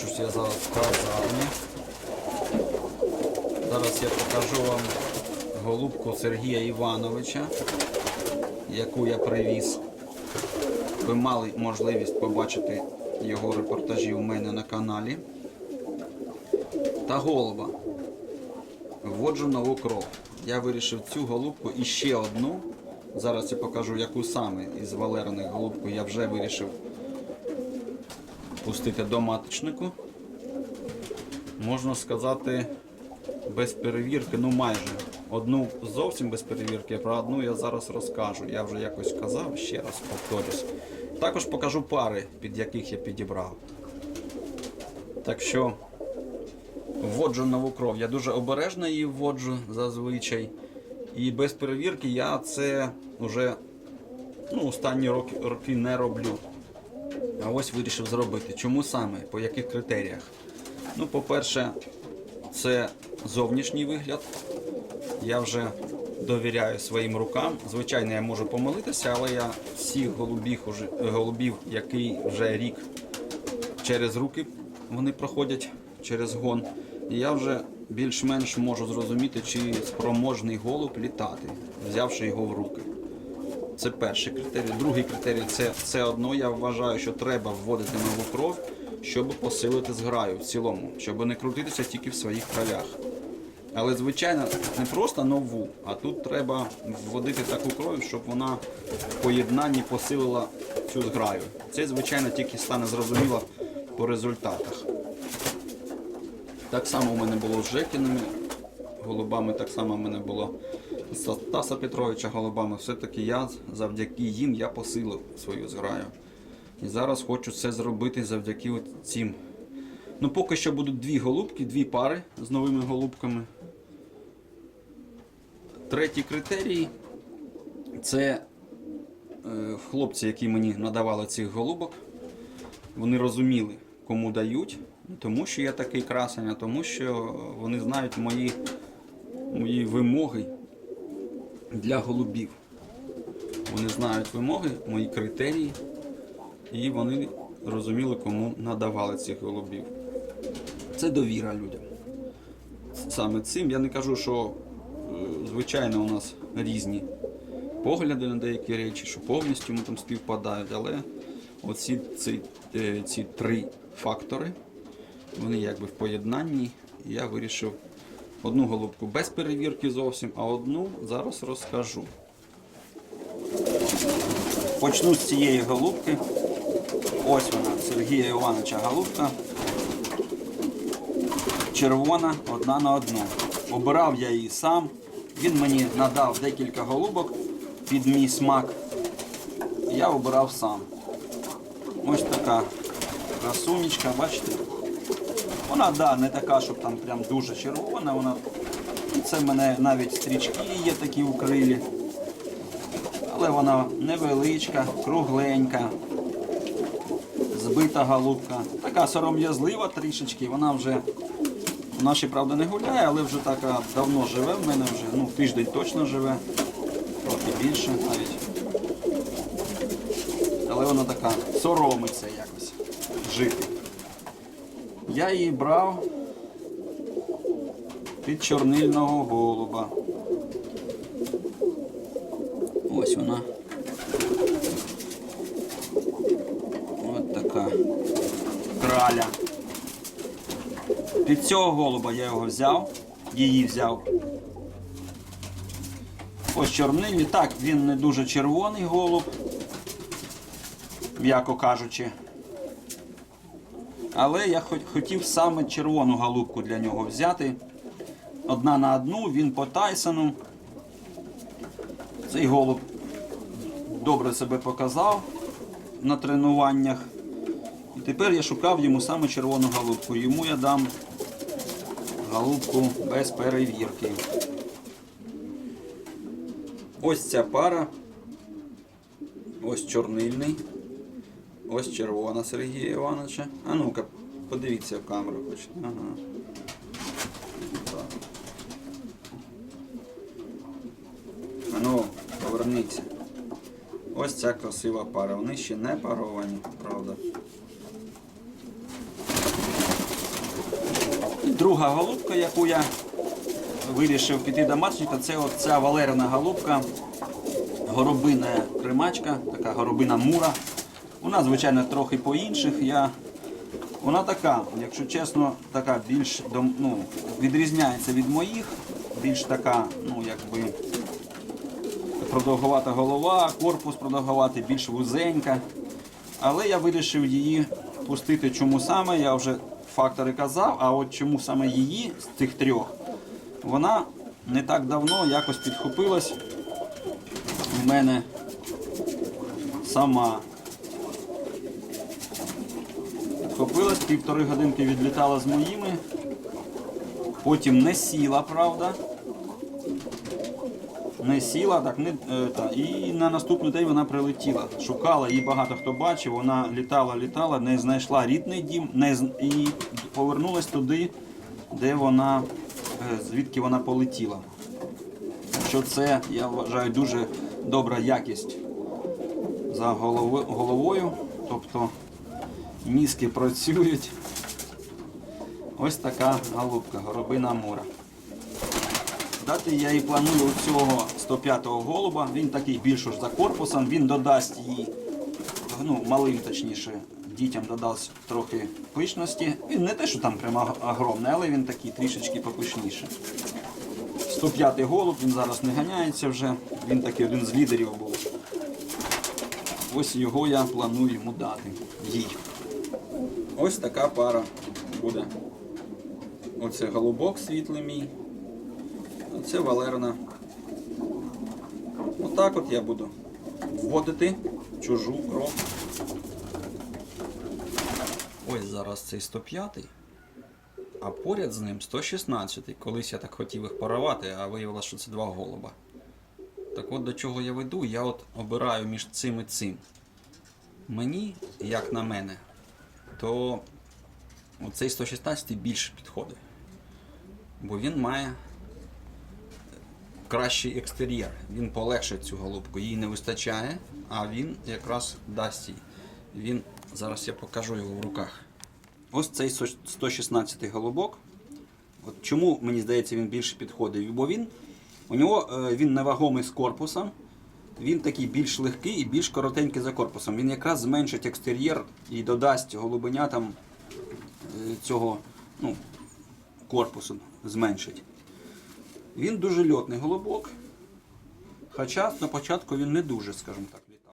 хочу я зараз в. Зараз я покажу вам голубку Сергія Івановича, яку я привіз. Ви мали можливість побачити його репортажі у мене на каналі. Та голуба. Вводжу нову кров. Я вирішив цю голубку і ще одну. Зараз я покажу, яку саме із валерних голубку я вже вирішив пустити до маточнику. Можна сказати, без перевірки, ну майже. Одну зовсім без перевірки, про одну я зараз розкажу. Я вже якось казав, ще раз повторюсь. Також покажу пари, під яких я підібрав. Так що вводжу нову кров. Я дуже обережно її вводжу зазвичай. І без перевірки я це вже ну, останні роки, роки не роблю. А ось вирішив зробити. Чому саме? По яких критеріях? Ну, по-перше, це зовнішній вигляд. Я вже довіряю своїм рукам. Звичайно, я можу помилитися, але я всіх голубів, голубів, який вже рік через руки вони проходять через гон. І я вже більш-менш можу зрозуміти, чи спроможний голуб літати, взявши його в руки. Це перший критерій. Другий критерій це все одно. Я вважаю, що треба вводити нову кров, щоб посилити зграю в цілому, щоб не крутитися тільки в своїх кровях. Але, звичайно, не просто нову, а тут треба вводити таку кров, щоб вона в поєднанні посилила цю зграю. Це, звичайно, тільки стане зрозуміло по результатах. Так само у мене було з Жекіними голубами, так само в мене було з Таса Петровича голубами. Все-таки я завдяки їм я посилив свою зграю. І зараз хочу це зробити завдяки цим. Ну, поки що будуть дві голубки, дві пари з новими голубками. Третій критерій це е, хлопці, які мені надавали цих голубок. Вони розуміли, кому дають, тому що я такий красень, а тому що вони знають мої, мої вимоги для голубів. Вони знають вимоги, мої критерії, і вони розуміли, кому надавали цих голубів. Це довіра людям. Саме цим я не кажу, що е, звичайно у нас різні погляди на деякі речі, що повністю ми там співпадають, але оці ці, е, ці три фактори, вони якби в поєднанні. І я вирішив одну голубку без перевірки зовсім, а одну зараз розкажу. Почну з цієї голубки. Ось вона, Сергія Івановича голубка. Червона одна на одну. Обирав я її сам. Він мені надав декілька голубок під мій смак. Я обирав сам. Ось така красунечка, бачите? Вона, да, не така, щоб там прям дуже червона. Вона... Це в мене навіть стрічки є такі у крилі. Але вона невеличка, кругленька, збита голубка. Така сором'язлива трішечки, вона вже вона ще, правда, не гуляє, але вже така давно живе в мене вже, ну, тиждень точно живе, трохи більше навіть. Але вона така соромиться якось жити. Я її брав під чорнильного голуба. Ось вона. Ось така краля. Під цього голуба я його взяв, її взяв. Ось чорнильний. Так, він не дуже червоний голуб, м'яко кажучи. Але я хот- хотів саме червону голубку для нього взяти. Одна на одну, він по Тайсону. Цей голуб добре себе показав на тренуваннях. І тепер я шукав йому саме червону голубку. Йому я дам голубку без перевірки. Ось ця пара. Ось чорнильний. Ось червона Сергія Івановича. А ну-ка, подивіться в камеру хоч. Ага. Так. А ну, поверніться. Ось ця красива пара. Вони ще не паровані, правда. Друга голубка, яку я вирішив піти до матчника, це оця Валерина голубка, горобина примачка, така горобина мура. Вона, звичайно, трохи по інших. Я... Вона така, якщо чесно, така більш ну, відрізняється від моїх, більш така, ну якби продовгувата голова, корпус продовгуватий, більш вузенька. Але я вирішив її пустити чому саме, я вже фактори казав, а от чому саме її з цих трьох, вона не так давно якось підхопилась у мене сама. Підхопилась, півтори годинки відлітала з моїми, потім не сіла, правда. Не сіла, так не е, та, і на наступний день вона прилетіла. Шукала її багато хто бачив. Вона літала, літала, не знайшла рідний дім, не і повернулась туди, де вона, е, звідки вона полетіла. Що це, я вважаю, дуже добра якість за головою. Тобто мізки працюють. Ось така голубка, горобина мура. Дати я і планую цього 105-го голуба. Він такий більш уж за корпусом. Він додасть їй, ну, малим точніше, дітям додасть трохи пишності. Він не те, що там прямо огромний, але він такий трішечки попишніше. 105-й голуб, він зараз не ганяється вже. Він такий один з лідерів був. Ось його я планую йому дати. Їй. Ось така пара буде. Оце голубок світлий мій. Це Валерна. Отак от я буду вводити чужу кров. Ось зараз цей 105 а поряд з ним 116 Колись я так хотів їх парувати, а виявилося, що це два голуба. Так от до чого я веду, я от обираю між цим і цим. Мені, як на мене, то оцей 116 більше підходить. Бо він має кращий екстер'єр. Він полегшить цю голубку. Їй не вистачає, а він якраз дасть їй. Він, зараз я покажу його в руках. Ось цей 116 голубок. От чому мені здається він більше підходить? Бо він у нього е, він невагомий з корпусом. Він такий більш легкий і більш коротенький за корпусом. Він якраз зменшить екстер'єр і додасть голубеня там цього ну, корпусу зменшить. Він дуже льотний голубок. Хоча на початку він не дуже, скажімо так.